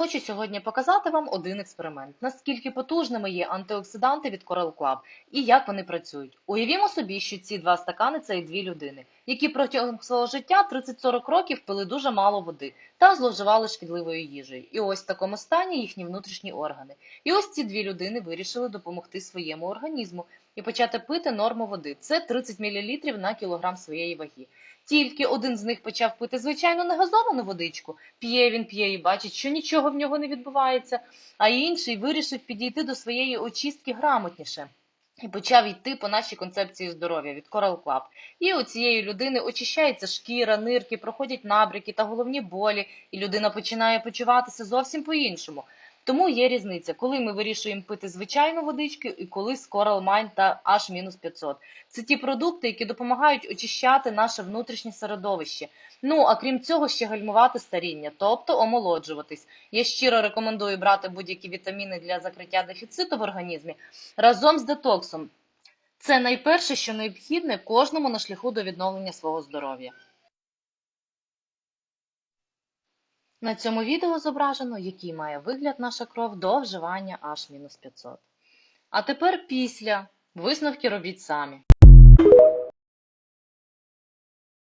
Хочу сьогодні показати вам один експеримент, наскільки потужними є антиоксиданти від Coral Club і як вони працюють. Уявімо собі, що ці два стакани це і дві людини, які протягом свого життя 30-40 років пили дуже мало води та зловживали шкідливою їжею. І ось в такому стані їхні внутрішні органи. І ось ці дві людини вирішили допомогти своєму організму і почати пити норму води. Це 30 мл на кілограм своєї ваги. Тільки один з них почав пити звичайну негазовану водичку, п'є він п'є і бачить, що нічого в нього не відбувається, а інший вирішив підійти до своєї очистки грамотніше. І почав йти по нашій концепції здоров'я від Coral Club. І у цієї людини очищається шкіра, нирки, проходять набряки та головні болі, і людина починає почуватися зовсім по-іншому. Тому є різниця, коли ми вирішуємо пити звичайну водичку і коли з Coral Mine та H-500. Це ті продукти, які допомагають очищати наше внутрішнє середовище. Ну а крім цього, ще гальмувати старіння, тобто омолоджуватись. Я щиро рекомендую брати будь-які вітаміни для закриття дефіциту в організмі разом з детоксом. Це найперше, що необхідне кожному на шляху до відновлення свого здоров'я. На цьому відео зображено, який має вигляд наша кров до вживання H-500. А тепер після. Висновки робіть самі.